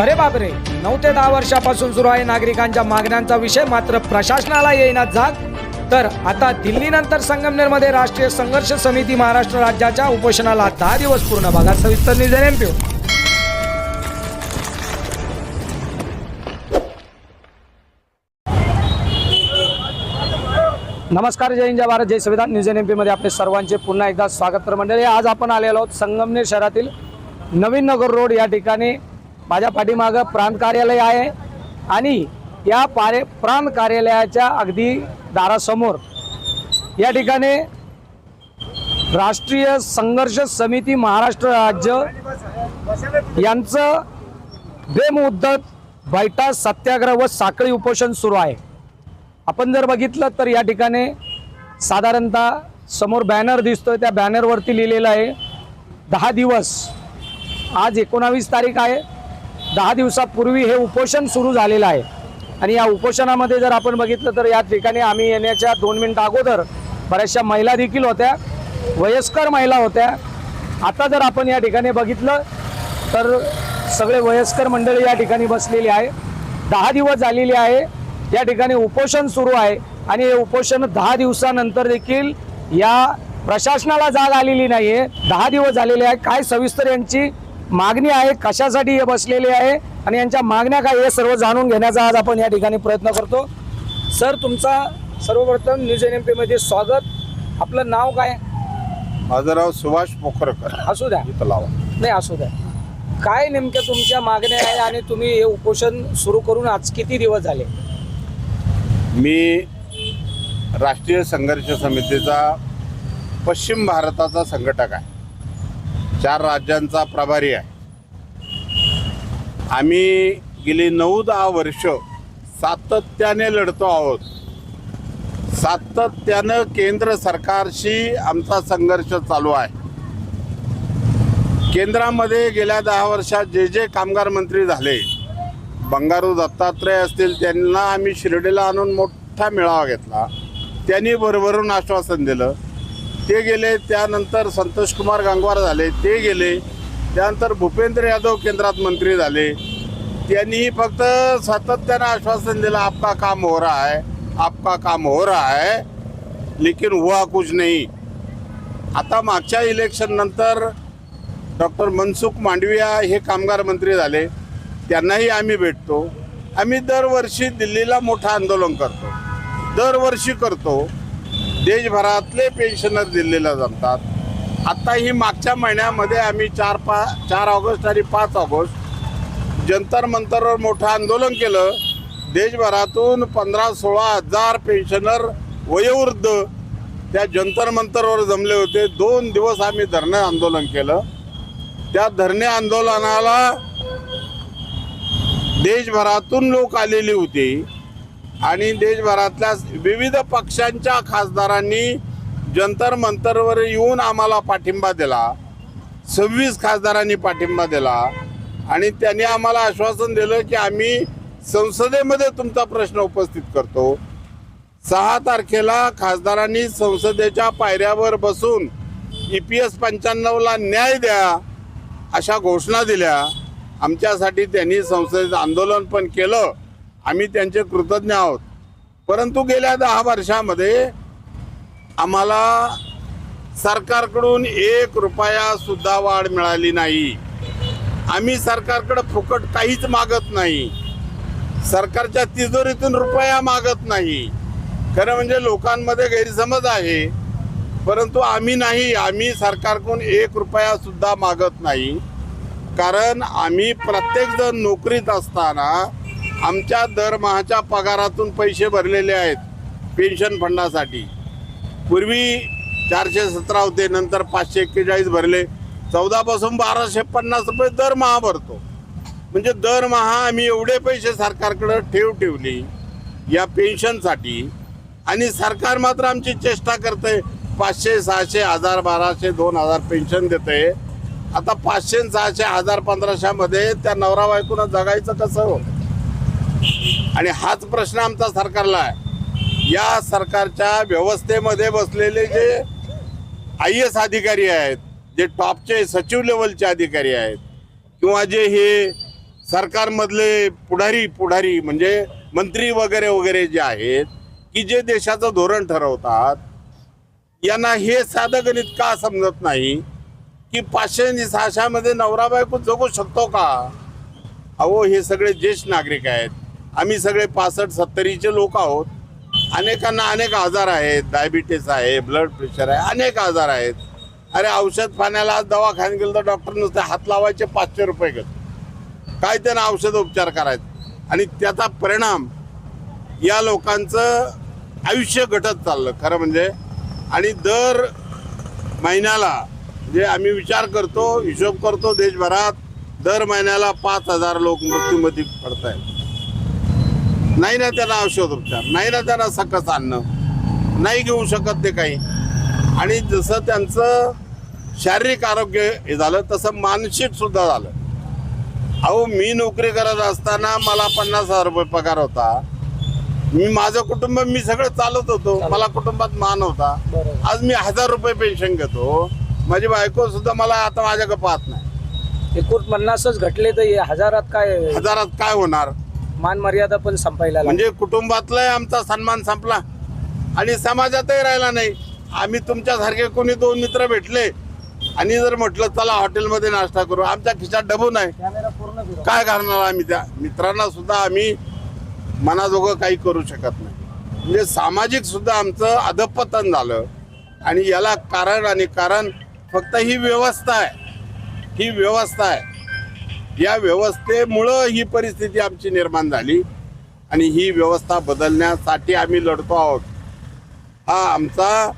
अरे बापरे नऊ ते दहा वर्षापासून सुरू आहे नागरिकांच्या मागण्यांचा विषय मात्र प्रशासनाला येईना जात तर आता दिल्लीनंतर संगमनेरमध्ये राष्ट्रीय संघर्ष समिती महाराष्ट्र राज्याच्या उपोषणाला दहा दिवस पूर्ण बघा. सविस्तर निधन एमपीओ नमस्कार जय हिंद जय भारत जय संविधान. न्यूज एनमध्ये आपले सर्वांचे पुन्हा एकदा स्वागत तर मंडळी आज आपण आलेलो आहोत संगमनेर शहरातील नवीन नगर रोड या ठिकाणी. माझ्या पाठीमागं प्रांत कार्यालय आहे आणि या पारे प्रांत कार्यालयाच्या अगदी दारासमोर या ठिकाणी राष्ट्रीय संघर्ष समिती महाराष्ट्र राज्य यांचं बेमुद्दत बैठा सत्याग्रह व साखळी उपोषण सुरू आहे. आपण जर बघितलं तर या ठिकाणी साधारणतः समोर बॅनर दिसतोय त्या बॅनरवरती लिहिलेलं आहे दहा दिवस. आज एकोणावीस तारीख आहे. दहा दिवसापूर्वी हे उपोषण सुरू झालेलं आहे. आणि या उपोषणामध्ये जर आपण बघितलं तर या ठिकाणी आम्ही येण्याच्या दोन मिनिट अगोदर बऱ्याचशा महिला देखील होत्या वयस्कर महिला होत्या. आता जर आपण या ठिकाणी बघितलं तर सगळे वयस्कर मंडळी या ठिकाणी बसलेली आहे. दहा दिवस झालेली आहे. या ठिकाणी उपोषण सुरू आहे आणि हे उपोषण दहा दिवसानंतर देखील या प्रशासनाला जाग आलेली नाही आहे दहा दिवस झालेले आहे. काय सविस्तर यांची मागणी आहे कशासाठी हे बसलेले आहे आणि यांच्या मागण्या काय हे सर्व जाणून घेण्याचा आज आपण या ठिकाणी प्रयत्न करतो. सर तुमचा सर्वप्रथम न्यूज एन एम पीमध्ये स्वागत. आपलं नाव काय? माझं नाव सुभाष पोखरकर. असू द्या. इथं लावा. नाही असू द्या. काय नेमक्या तुमच्या मागण्या आहे आणि तुम्ही हे उपोषण सुरू करून आज किती दिवस झाले? मी राष्ट्रीय संघर्ष समितीचा पश्चिम भारताचा संघटक आहे. चार राज्यांचा प्रभारी आहे. आम्ही गेली नऊ दहा वर्ष सातत्याने लढतो आहोत. सातत्यानं केंद्र सरकारशी आमचा संघर्ष चालू आहे. केंद्रामध्ये गेल्या दहा वर्षात जे जे कामगार मंत्री झाले बंगारू दत्तात्रय असतील त्यांना आम्ही शिर्डीला आणून मोठा मेळावा घेतला. त्यांनी भरभरून आश्वासन दिलं. ते गेले त्यानंतर संतोष कुमार गंगवार झाले ते गेले. त्यानंतर भूपेंद्र यादव केंद्रात मंत्री झाले. त्यांनी फक्त सातत्यानं आश्वासन दिलं आपका काम हो रहा है आपका काम हो रहा है लेकिन हुआ कुछ नहीं. आता मागच्या इलेक्शन नंतर डॉक्टर मनसुख मांडविया हे कामगार मंत्री झाले. त्यांनाही आम्ही भेटतो. आम्ही दरवर्षी दिल्लीला मोठं आंदोलन करतो. दरवर्षी करतो. देशभरातले पेन्शनर दिल्लीला जमतात. आत्ता ही मागच्या महिन्यामध्ये आम्ही चार पा चार ऑगस्ट आणि पाच ऑगस्ट जंतर मंतरवर मोठं आंदोलन केलं. देशभरातून पंधरा सोळा हजार पेन्शनर वयोवृद्ध त्या जंतर मंतरवर जमले होते. दोन दिवस आम्ही धरणं आंदोलन केलं. त्या धरणे आंदोलनाला देशभरातून लोक आलेली होती. आणि देशभरातल्या विविध पक्षांच्या खासदारांनी जंतर मंतरवर येऊन आम्हाला पाठिंबा दिला. सव्वीस खासदारांनी पाठिंबा दिला. आणि त्यांनी आम्हाला आश्वासन दिलं की आम्ही संसदेमध्ये तुमचा प्रश्न उपस्थित करतो. सहा तारखेला खासदारांनी संसदेच्या पायऱ्यावर बसून ई पी एस पंच्याण्णवला न्याय द्या अशा घोषणा दिल्या. आमच्यासाठी त्यांनी संसदेत आंदोलन पण केलं. आम्ही त्यांचे कृतज्ञ आहोत. परंतु गेल्या दहा वर्षामध्ये आम्हाला सरकारकडून एक रुपया सुद्धा वाढ मिळाली नाही. आम्ही सरकारकडे फुकट काहीच मागत नाही. सरकारच्या तिजोरीतून रुपया मागत नाही. खरं म्हणजे लोकांमध्ये गैरसमज आहे. परंतु आम्ही नाही आम्ही सरकारकडून एक रुपया सुद्धा मागत नाही. कारण आम्ही प्रत्येकजण नोकरीत असताना आमच्या दरमहाच्या पगारातून पैसे भरलेले आहेत पेन्शन फंडासाठी. पूर्वी चारशे सतरा होते नंतर पाचशे एक्केचाळीस भरले. चौदापासून बाराशे पन्नास रुपये दरमहा भरतो. म्हणजे दरमहा आम्ही एवढे पैसे सरकारकडं ठेव ठेवली या पेन्शनसाठी. आणि सरकार मात्र आमची चेष्टा करते पाचशे सहाशे हजार बाराशे दोन हजार पेन्शन देते आता पाचशे सहाशे हजार पंधराशेमध्ये त्या नवरा बायकोनं जगायचं कसं आणि हाच प्रश्न आमचा सरकारला आहे. या सरकारच्या व्यवस्थेमध्ये बसलेले जे आय एस अधिकारी आहेत जे टॉपचे सचिव लेवलचे अधिकारी आहेत किंवा जे हे सरकारमधले पुढारी पुढारी म्हणजे मंत्री वगैरे वगैरे जे आहेत की जे देशाचं धोरण ठरवतात यांना हे साधं गणित का समजत नाही की पाचशे आणि नवरा बायको जगू शकतो का? अहो हे सगळे ज्येष्ठ नागरिक आहेत. आम्ही सगळे पासष्ट सत्तरीचे लोक आहोत. अनेकांना अनेक आजार आहेत. डायबिटीस आहे ब्लड प्रेशर आहे अनेक आजार आहेत. अरे औषध पाण्याला आज दवाखान्यात गेलं तर डॉक्टर नुसते हात लावायचे पाचशे रुपये घेतो. काय त्यांना औषध उपचार करायचे आणि त्याचा परिणाम या लोकांचं आयुष्य घटत चाललं खरं म्हणजे. आणि दर महिन्याला जे आम्ही विचार करतो हिशोब करतो देशभरात दर महिन्याला पाच हजार लोक मृत्यूमध्ये पडत आहेत नाही ना त्यांना औषध उपचार नाही ना त्यांना सकस अन्न नाही घेऊ शकत ते काही. आणि जसं त्यांचं शारीरिक आरोग्य हे झालं तसं मानसिक सुद्धा झालं. अहो मी नोकरी करत असताना मला पन्नास हजार रुपये पगार होता. मी माझं कुटुंब मी सगळं चालत होतो. मला कुटुंबात मान होता. आज मी हजार रुपये पेन्शन घेतो. माझी बायको सुद्धा मला आता माझ्याकडे पाहत नाही. एकूण पन्नासच घटले तर हजारात काय हजारात काय होणार? मान मर्यादा पण संपायला लागली. म्हणजे कुटुंबातलाही आमचा सन्मान संपला आणि समाजातही राहिला नाही. आम्ही तुमच्यासारखे कोणी दोन मित्र भेटले आणि जर म्हटलं चला हॉटेलमध्ये नाश्ता करू. आमच्या खिशात डबू नाही. कॅमेरा पूर्ण फिरव. काय करणार आम्ही त्या? मित्रांना सुद्धा आम्ही मनाजोगं काही करू शकत नाही. म्हणजे सामाजिक सुद्धा आमचं अधपतन झालं. आणि याला कारण आणि कारण फक्त ही व्यवस्था आहे. ही व्यवस्था आहे. या व्यवस्थेमुळं ही परिस्थिती आमची निर्माण झाली आणि ही व्यवस्था बदलण्यासाठी आम्ही लढतो आहोत. हा आमचा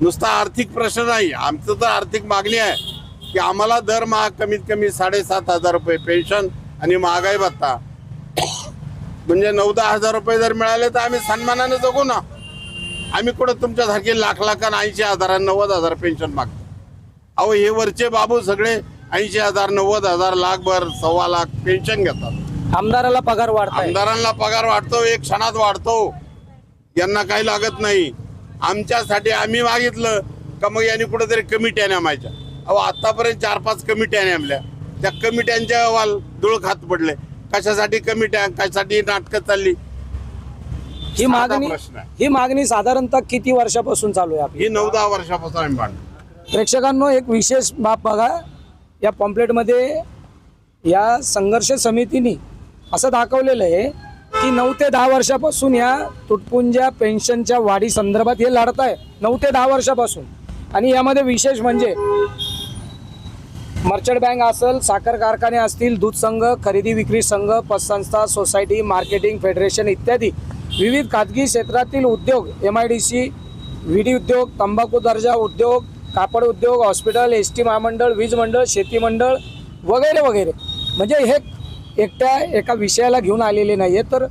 नुसता आर्थिक प्रश्न नाही आमचं तर आर्थिक मागणी आहे की आम्हाला दरमहा कमीत कमी साडेसात हजार रुपये पेन्शन आणि महागाई भत्ता. म्हणजे नऊ दहा हजार रुपये जर मिळाले तर आम्ही सन्मानानं जगू ना. आम्ही कुठं तुमच्यासारखे लाख लाखांना ऐंशी हजार नव्वद हजार पेन्शन मागतो. अहो हे वरचे बाबू सगळे ऐंशी हजार नव्वद हजार लाखभर सव्वा लाख पेन्शन घेतात. आमदाराला पगार वाढताय. आमदारांना पगार वाढतो एक क्षणात वाढतो. यांना काही लागत नाही. आमच्यासाठी आम्ही मागितलं का मग यांनी कुठेतरी कमिट्या नेमायच्या. अहो आतापर्यंत चार पाच कमिट्या नेमल्या. त्या कमिट्यांच्या अहवाल धूळ खात पडले. कशासाठी कमिट्या कशासाठी नाटकं चालली? ही साधा मागणी प्रश्न आहे. ही मागणी साधारणतः किती वर्षापासून चालू आहे आपली? ही नऊ दहा वर्षापासून आम्ही मांडतो प्रेक्षकांनो एक विशेष बाब बघा. या पॉम्पलेटमध्ये या संघर्ष समितीने असं दाखवलेलं आहे की नऊ ते दहा वर्षापासून या तुटपुंज्या पेन्शनच्या वाढी संदर्भात हे लढत आहे. नऊ ते दहा वर्षापासून. आणि यामध्ये विशेष म्हणजे मर्चंट बँक असेल साखर कारखाने असतील दूध संघ खरेदी विक्री संघ पतसंस्था सोसायटी मार्केटिंग फेडरेशन इत्यादी विविध खाजगी क्षेत्रातील उद्योग एम आय डी सी विडी उद्योग तंबाखू दर्जा उद्योग कापड उद्योग हॉस्पिटल एस टी महामंडळ वीज मंडळ शेती मंडळ वगैरे वगैरे. म्हणजे हे एकट्या एका विषयाला घेऊन आलेले नाही आहे तर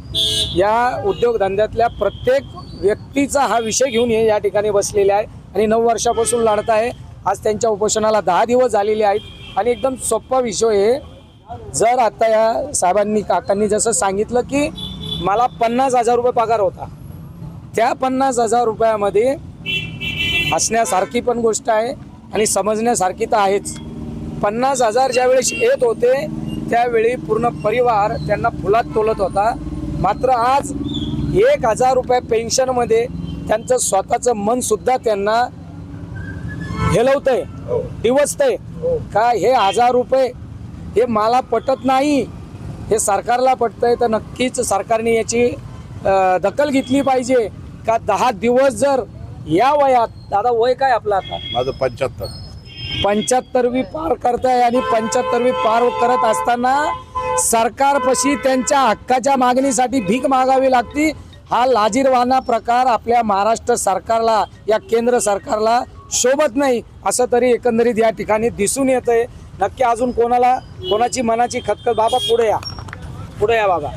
या उद्योगधंद्यातल्या प्रत्येक व्यक्तीचा हा विषय घेऊन हे या ठिकाणी बसलेले आहे आणि नऊ वर्षापासून लढत आहे. आज त्यांच्या उपोषणाला दहा दिवस झालेले आहेत. आणि एकदम सोपा विषय आहे. जर आता या साहेबांनी काकांनी जसं सांगितलं की मला पन्नास हजार रुपये पगार होता. त्या पन्नास हजार रुपयामध्ये हसण्यासारखी पण गोष्ट आहे आणि समजण्यासारखी तर आहेच. पन्नास हजार ज्यावेळेस येत होते त्यावेळी पूर्ण परिवार त्यांना फुलात तोलत होता. मात्र आज एक हजार रुपये पेन्शनमध्ये त्यांचं स्वतःचं मन सुद्धा त्यांना हेलवतंय डिवचतंय का हे हजार रुपये हे मला पटत नाही हे सरकारला पटतंय तर नक्कीच सरकारने याची दखल घेतली पाहिजे. का दहा दिवस जर या वयात दादा वय काय आपलं आता? माझं पंच्याहत्तर. पंच्याहत्तरवी पार करताय आणि पंच्याहत्तरवी पार करत असताना सरकारपाशी त्यांच्या हक्काच्या मागणीसाठी भीक मागावी लागती. हा लाजीरवाना प्रकार आपल्या महाराष्ट्र सरकारला या केंद्र सरकारला शोभत नाही असं तरी एकंदरीत या ठिकाणी दिसून येत आहे नक्की अजून कोणाला कोणाची मनाची खतखत? बाबा पुढे या. पुढे या बाबा.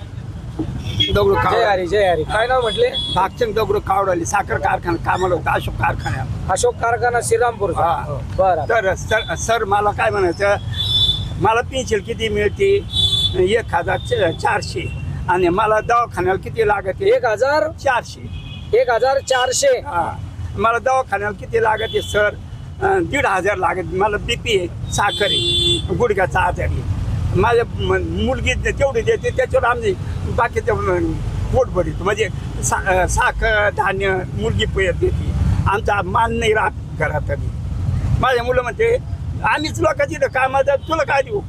दगडू जय कावड हरी जय हरी. काय नाव म्हटले? भागचंद दगडू कावडली साखर कारखाना कामाला होता अशोक कारखान्यात अशोक कारखाना श्रीरामपूर हा. बरं. तर सर सर मला काय म्हणायचं मला पेन्शन किती मिळते? एक हजार च- चारशे. आणि मला दवाखान्याला किती लागत? एक हजार? चारशे. एक हजार चारशे. हा. मला दवाखान्याला किती लागत सर? अं, दीड हजार लागत. मला बीपी आहे साखर आहे. गुडघ्याचा आजार आहे. माझ्या मुलगी तेवढी देते त्याच्यावर आमची बाकीचं म- पोट भरित. म्हणजे सा साखर धान्य मुलगी पैर देते. आमचा मान नाही राहत घरात माझ्या मुलं म्हणते आम्हीच लोकांची कामाचं तुला काय देऊ?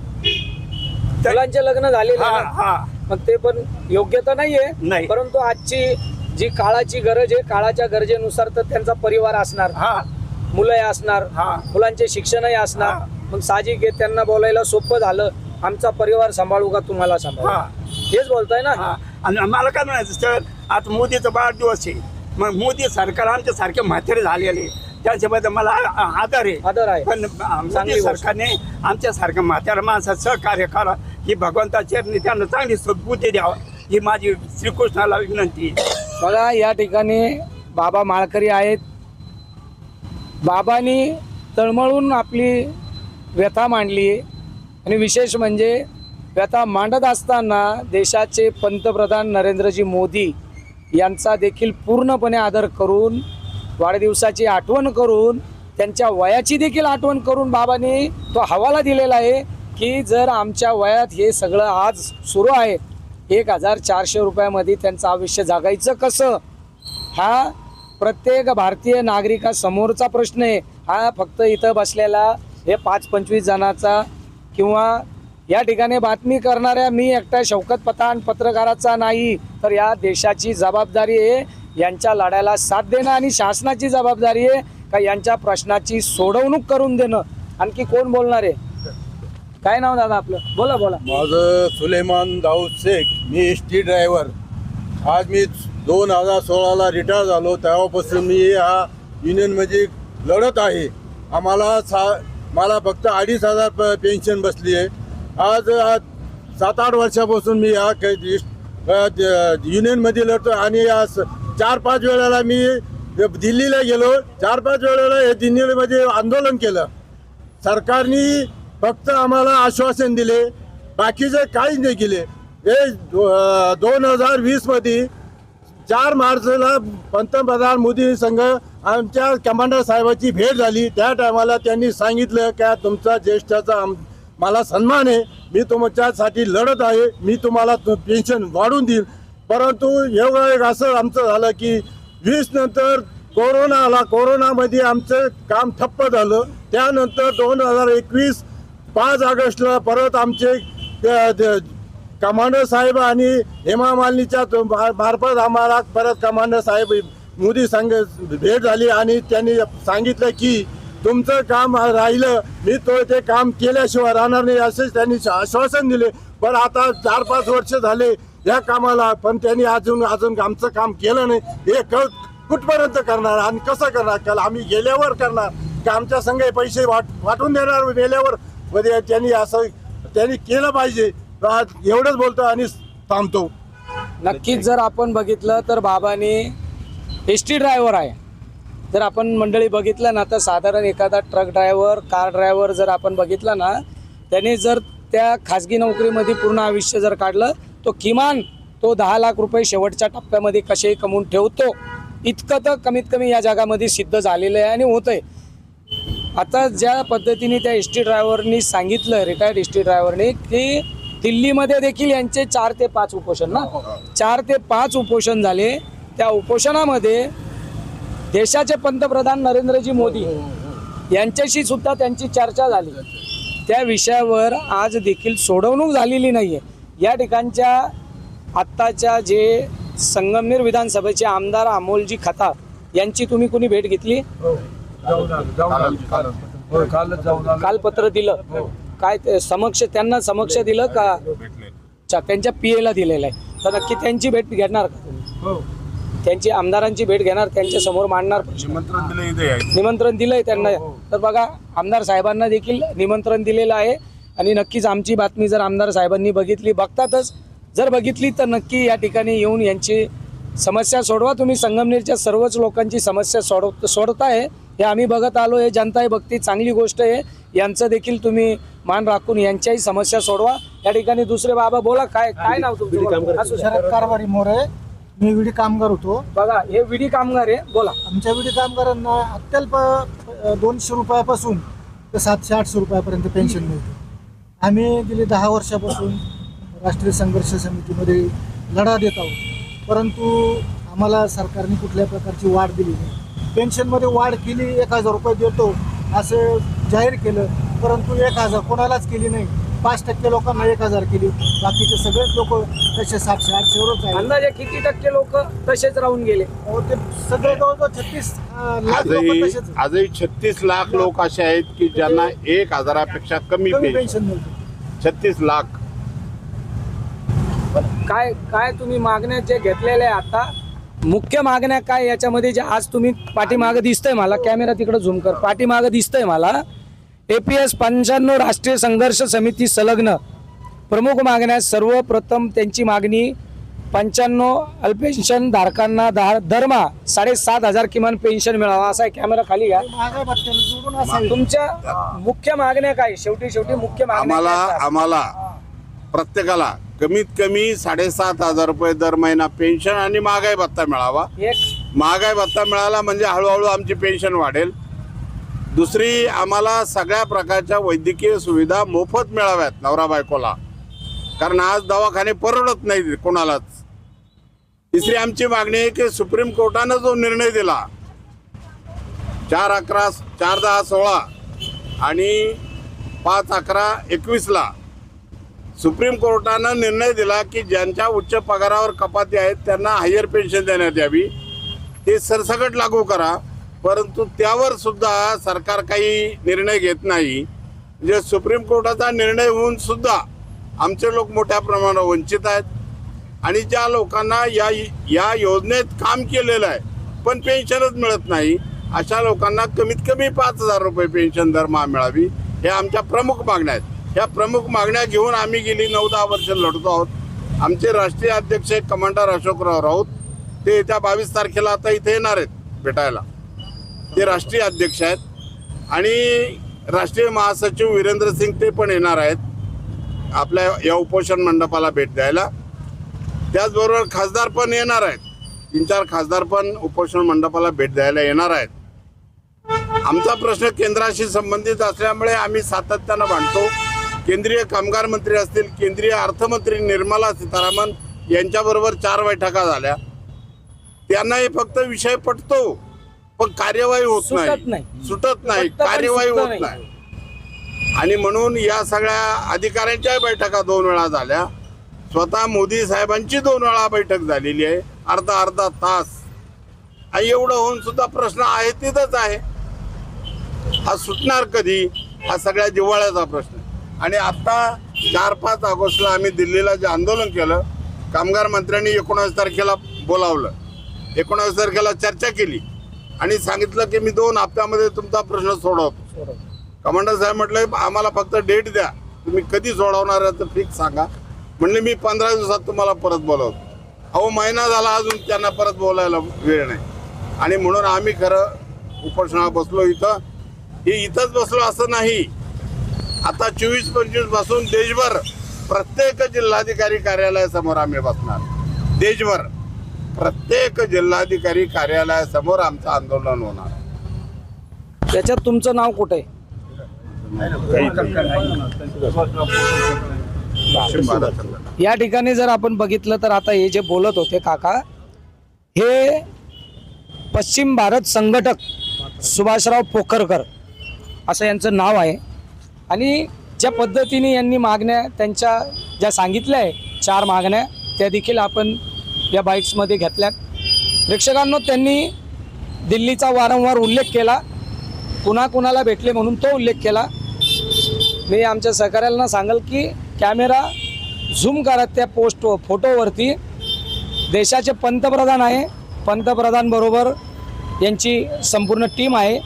मुलांचे लग्न हा. हा. मग ते पण योग्य तर नाहीये. नाही. परंतु आजची जी काळाची गरज आहे काळाच्या गरजेनुसार तर त्यांचा परिवार असणार. हा. मुलंही असणार. हा. मुलांचे शिक्षणही असणार. मग साहजिक त्यांना बोलायला सोपं झालं. आमचा परिवार सांभाळू का तुम्हाला सांभाळू? हा. हेच बोलताय ना? हा. आणि मला काय म्हणायचं सर आता मोदीचा वाढदिवस आहे. मग मोदी सरकार आमच्या सारखे म्हातारे झालेले त्याच्याबद्दल मला आदर आहे. आदर आहे. पण चांगली मोदी. सरकारने आमच्या सारख्या म्हाताऱ्या माणसात सहकार्य करा. ही भगवंताच्या चरणी त्यांना चांगली सद्बुद्धी द्यावा. ही माझी श्रीकृष्णाला विनंती आहे. बघा या ठिकाणी बाबा माळकरी आहेत. बाबांनी तळमळून आपली व्यथा मांडली आणि विशेष म्हणजे व्यथा मांडत असताना देशाचे पंतप्रधान नरेंद्रजी मोदी यांचा देखील पूर्णपणे आदर करून वाढदिवसाची आठवण करून त्यांच्या वयाची देखील आठवण करून बाबांनी तो हवाला दिलेला आहे की जर आमच्या वयात हे सगळं आज सुरू आहे एक हजार चारशे रुपयामध्ये त्यांचं आयुष्य जगायचं कसं? हा प्रत्येक भारतीय नागरिकासमोरचा प्रश्न आहे. हा फक्त इथं बसलेला हे पाच पंचवीस जणाचा किंवा या ठिकाणी बातमी करणाऱ्या मी एकटा शौकत पठाण पत्रकाराचा नाही तर या देशाची जबाबदारी आहे यांच्या लढ्याला साथ देणं आणि शासनाची जबाबदारी आहे का यांच्या प्रश्नाची सोडवणूक करून देणं? आणखी कोण बोलणार आहे? काय नाव दादा आपलं? बोला बोला. माझं सुलेमान दाऊद शेख मी एस टी ड्रायव्हर. आज मी दोन हजार सोळाला रिटायर झालो तेव्हापासून मी या युनियनमध्ये लढत आहे. आम्हाला सा मला फक्त अडीच हजार प पेन्शन बसली आहे. आज आज सात आठ वर्षापासून मी या युनियनमध्ये लढतो आणि या चार पाच वेळेला मी दिल्लीला गेलो. चार पाच वेळेला हे दिल्लीमध्ये आंदोलन केलं. सरकारने फक्त आम्हाला आश्वासन दिले. बाकीचे काहीच नाही केले. हे दो- दोन हजार वीसमध्ये चार मार्चला पंतप्रधान मोदी संघ आमच्या कमांडर साहेबाची भेट झाली. त्या टायमाला त्यांनी सांगितलं का तुमचा ज्येष्ठाचा आम- मला सन्मान आहे. मी तुमच्यासाठी लढत आहे. मी तुम्हाला तु- पेन्शन वाढवून देईल. परंतु एवढं एक असं आमचं झालं की वीस नंतर कोरोना आला कोरोनामध्ये आमचं काम ठप्प झालं. त्यानंतर दोन हजार एकवीस पाच ऑगस्टला परत आमचे कमांडर साहेब आणि हेमा मालिनीच्या तो- मार्फत आम्हाला परत कमांडर साहेब मोदी संघ भेट झाली आणि त्यांनी सांगितलं की तुमचं काम राहिलं मी तो ते काम केल्याशिवाय राहणार नाही असेच त्यांनी आश्वासन दिले. पण आता चार पाच वर्ष झाले या कामाला पण त्यांनी अजून अजून आमचं काम केलं नाही. हे क कुठपर्यंत करणार आणि कसं करणार? काल आम्ही गेल्यावर करणार. का आमच्या संघ पैसे वाट वाटून देणार गेल्यावर? मध्ये त्यांनी असं त्यांनी केलं पाहिजे. आज एवढंच बोलतो आणि थांबतो. नक्कीच जर आपण बघितलं तर बाबाने एस टी ड्रायव्हर आहे. जर आपण मंडळी बघितलं ना तर साधारण एखादा ट्रक ड्रायव्हर कार ड्रायव्हर जर आपण बघितलं ना त्याने जर त्या खाजगी नोकरीमध्ये पूर्ण आयुष्य जर काढलं तो किमान तो दहा लाख रुपये शेवटच्या टप्प्यामध्ये कसेही कमवून ठेवतो. इतकं तर कमीत कमी या जगामध्ये सिद्ध झालेलं आहे आणि होतंय. आता ज्या पद्धतीने त्या एस टी ड्रायव्हरनी सांगितलं रिटायर्ड एस टी ड्रायव्हरनी की दिल्लीमध्ये देखील यांचे चार ते पाच उपोषण ना? चार ते पाच उपोषण झाले. त्या उपोषणामध्ये देशाचे पंतप्रधान नरेंद्रजी मोदी यांच्याशी सुद्धा त्यांची चर्चा झाली. त्या विषयावर आज देखील सोडवणूक झालेली नाही आहे या ठिकाणच्या आत्ताच्या जे संगमनेर विधानसभेचे आमदार अमोलजी खतार यांची तुम्ही कुणी भेट घेतली? काल पत्र दिलं. काय ते समक्ष त्यांना समक्ष दिलं का? अच्छा त्यांच्या पी एला दिलेलं आहे. तर नक्की त्यांची भेट घेणार का तुम्ही? त्यांची आमदारांची भेट घेणार त्यांच्यासमोर मांडणार निमंत्रण दिलंय त्यांना. तर बघा आमदार साहेबांना देखील निमंत्रण दिलेलं आहे. आणि नक्कीच आमची बातमी जर आमदार साहेबांनी बघितली बघतातच. जर बघितली तर नक्की या ठिकाणी येऊन यांची समस्या सोडवा. तुम्ही संगमनेरच्या सर्वच लोकांची समस्या सोडव सोडताय. हे आम्ही बघत आलो. हे जनता बघती. चांगली गोष्ट आहे. यांचं देखील तुम्ही मान राखून यांच्याही समस्या सोडवा. या ठिकाणी दुसरे बाबा बोला काय काय नाव तुमचं. असू. शरद कारभारी मोरे मी विडी कामगार होतो. बघा हे विडी कामगार आहे बोला. आमच्या विडी कामगारांना अत्यल्प अ, दोनशे रुपयापासून ते सातशे आठशे रुपयापर्यंत पेन्शन मिळते. आम्ही गेली दहा वर्षापासून राष्ट्रीय संघर्ष समितीमध्ये लढा देत आहोत. परंतु आम्हाला सरकारने कुठल्या प्रकारची वाढ दिली नाही. पेन्शनमध्ये वाढ केली एक हजार रुपये देतो असं जाहीर केलं परंतु एक हजार कोणालाच केली नाही. पाच टक्के लोकांना एक हजार केली. बाकीचे सगळेच लोक तसे सातशे आठशेवरच आहे अंदाजे किती टक्के लोक तसेच राहून गेले? अहो, ते सगळे जवळजवळ छत्तीस लाख लोक आजही तसेच आजही छत्तीस लाख लोक असे आहेत की ज्यांना एक हजारापेक्षा कमी कमी पेन्शन. पेन्शन मिळते. छत्तीस लाख. काय काय तुम्ही मागण्या जे घेतलेल्या आहे आता? मुख्य मागण्या काय याच्यामध्ये जे आज तुम्ही पाठीमागं दिसतंय मला? कॅमेरा तिकडे झूम कर. पाठीमागं दिसतंय मला. एपीएस पंच्याण्णव राष्ट्रीय संघर्ष समिती संलग्न. प्रमुख मागण्या सर्वप्रथम त्यांची मागणी पंच्याण्णव अल्पेन्शन धारकांना धा- दरमा साडेसात हजार किमान पेन्शन मिळावा. असा कॅमेरा खाली घ्या. तुमच्या मुख्य मागण्या काय? शेवटी शेवटी मुख्य आम्हाला? आम्हाला प्रत्येकाला कमीत कमी साडेसात हजार रुपये दर महिना पेन्शन आणि महागाई भत्ता मिळावा. एक महागाई भत्ता मिळाला म्हणजे हळूहळू आमची पेन्शन वाढेल. दुसरी आम्हाला सगळ्या प्रकारच्या वैद्यकीय सुविधा मोफत मिळाव्यात नवरा बायकोला. कारण आज दवाखाने परवडत नाही कोणालाच. तिसरी आमची मागणी आहे की सुप्रीम कोर्टानं जो निर्णय दिला चार अकरा चार दहा सोळा आणि पाच अकरा एकवीसला सुप्रीम कोर्टानं निर्णय दिला की ज्यांच्या उच्च पगारावर कपाती आहेत त्यांना हायर पेन्शन देण्यात यावी. ते सरसकट लागू करा. परंतु त्यावर सुद्धा सरकार काही निर्णय घेत नाही. म्हणजे सुप्रीम कोर्टाचा निर्णय होऊन सुद्धा आमचे लोक मोठ्या प्रमाणावर वंचित आहेत. आणि ज्या लोकांना या या योजनेत काम केलेलं आहे पण पेन्शनच मिळत नाही अशा लोकांना कमीत कमी पाच हजार रुपये पेन्शन दरमहा मिळावी हे आमच्या प्रमुख मागण्या आहेत. ह्या प्रमुख मागण्या घेऊन आम्ही गेली नऊ दहा वर्ष लढतो आहोत. आमचे राष्ट्रीय अध्यक्ष कमांडर अशोकराव राऊत. ते येत्या बावीस तारखेला आता इथे येणार आहेत भेटायला. ते राष्ट्रीय अध्यक्ष आहेत. आणि राष्ट्रीय महासचिव वीरेंद्र सिंग ते पण येणार आहेत. आपल्या या उपोषण मंडपाला भेट द्यायला. त्याचबरोबर खासदार पण येणार आहेत. तीन चार खासदार पण उपोषण मंडपाला भेट द्यायला येणार आहेत. आमचा प्रश्न केंद्राशी संबंधित असल्यामुळे आम्ही सातत्यानं मांडतो. केंद्रीय कामगार मंत्री असतील केंद्रीय अर्थमंत्री निर्मला सीतारामन यांच्याबरोबर चार बैठका झाल्या. त्यांना हे फक्त विषय पटतो. पण कार्यवाही होत सुटत नाही. नाही. सुटत नाही. पण कार्यवाही सुटतं होत नाही. नाही. आणि म्हणून या सगळ्या अधिकाऱ्यांच्या बैठका दोन वेळा झाल्या. स्वतः मोदी साहेबांची दोन वेळा बैठक झालेली आहे. अर्धा अर्धा तास. आणि एवढं होऊन सुद्धा प्रश्न आहे तिथंच आहे. हा सुटणार कधी? हा सगळ्या जिव्हाळ्याचा प्रश्न आहे. आणि आता चार पाच ऑगस्टला आम्ही दिल्लीला जे आंदोलन केलं कामगार मंत्र्यांनी एकोणावीस तारखेला बोलावलं. एकोणावीस तारखेला चर्चा केली. आणि सांगितलं की मी दोन हप्त्यामध्ये तुमचा प्रश्न सोडवतो. कमांडर साहेब म्हटलं आम्हाला फक्त डेट द्या. तुम्ही कधी सोडवणार आहे तर फिक्स सांगा. म्हणले मी पंधरा दिवसात तुम्हाला परत बोलवतो. अहो महिना झाला अजून त्यांना परत बोलायला वेळ नाही. आणि म्हणून आम्ही खरं उपोषणाला बसलो इथं. हे इथंच बसलो असं नाही. आता चोवीस पंचवीसपासून देशभर प्रत्येक जिल्हाधिकारी कार्यालयासमोर आम्ही बसणार. देशभर. प्रत्येक जिल्हाधिकारी कार्यालयासमोर आमचं आंदोलन होणार. त्याच्यात तुमचं नाव कुठे? आहे पश्चिम महाराष्ट्रात या ठिकाणी जर आपण बघितलं तर आता हे जे बोलत होते काका हे पश्चिम भारत संघटक सुभाषराव पोखरकर असं यांचं नाव आहे. आणि ज्या पद्धतीने यांनी मागण्या त्यांच्या ज्या सांगितल्या आहे चार मागण्या त्या देखील आपण या बाईक्समध्ये घेतल्यात. प्रेक्षकांनो त्यांनी दिल्लीचा वारंवार उल्लेख केला. कुणा कुणाला भेटले म्हणून तो उल्लेख केला. मी आमच्या सहकाऱ्यांना सांगेल की कॅमेरा झूम करत त्या पोस्ट फोटोवरती देशाचे पंतप्रधान आहे. पंतप्रधानबरोबर यांची संपूर्ण टीम आहे.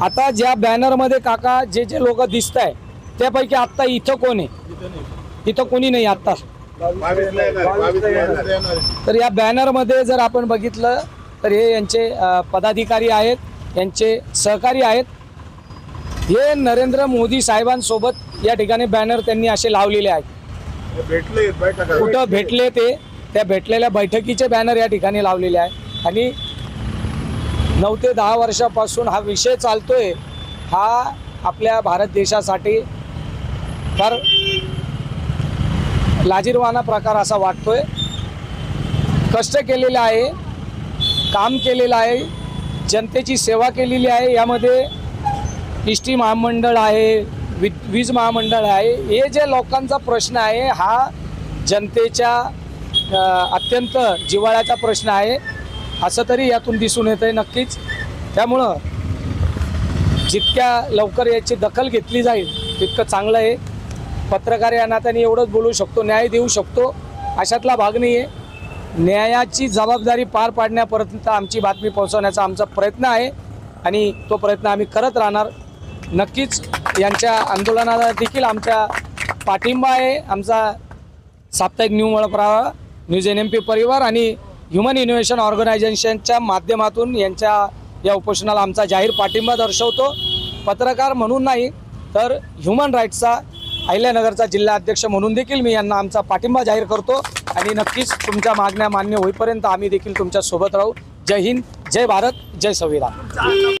आता ज्या बॅनरमध्ये काका जे जे लोक दिसत आहे त्यापैकी आत्ता इथं कोण आहे? इथं कोणी नाही आत्ता. तर या बॅनरमध्ये जर आपण बघितलं तर हे यांचे पदाधिकारी आहेत यांचे सहकारी आहेत. हे नरेंद्र मोदी साहेबांसोबत या ठिकाणी बॅनर त्यांनी असे लावलेले आहेत. भेटले बैठका कुठं भेटले ते त्या भेटलेल्या बैठकीचे बॅनर या ठिकाणी लावलेले आहे आणि नऊ ते दहा वर्षापासून हा विषय चालतोय हा आपल्या भारत देशासाठी फार लाजीरवाना प्रकार असा वाटतोय. कष्ट केलेले आहे काम केलेलं आहे जनतेची सेवा केलेली आहे यामध्ये एस टी महामंडळ आहे वि वीज महामंडळ आहे हे जे लोकांचा प्रश्न आहे हा जनतेच्या अत्यंत जिव्हाळ्याचा प्रश्न आहे. असं तरी यातून दिसून येतं आहे नक्कीच. त्यामुळं जितक्या लवकर याची दखल घेतली जाईल तितकं चांगलं आहे. पत्रकार या नात्याने एवढंच बोलू शकतो न्याय देऊ शकतो अशातला भाग नाही आहे न्यायाची जबाबदारी पार पाडण्यापर्यंत आमची बातमी पोहोचवण्याचा आमचा प्रयत्न आहे आणि तो प्रयत्न आम्ही करत राहणार. नक्कीच यांच्या आंदोलनाला देखील आमच्या पाठिंबा आहे. आमचा साप्ताहिक न्यू मळप्रा न्यूज एन एम पी परिवार आणि ह्युमन इनोव्हेशन ऑर्गनायझेशनच्या माध्यमातून यांच्या या उपोषणाला आमचा जाहीर पाठिंबा दर्शवतो. पत्रकार म्हणून नाही तर ह्युमन राईट्सचा अहिल्यानगरचा जिल्हा अध्यक्ष म्हणून देखील मी यांना आमचा पाठिंबा जाहीर करतो. आणि नक्कीच तुमच्या मागण्या मान्य होईपर्यंत आम्ही देखील तुमच्यासोबत राहू. जय हिंद जय भारत जय संविधान.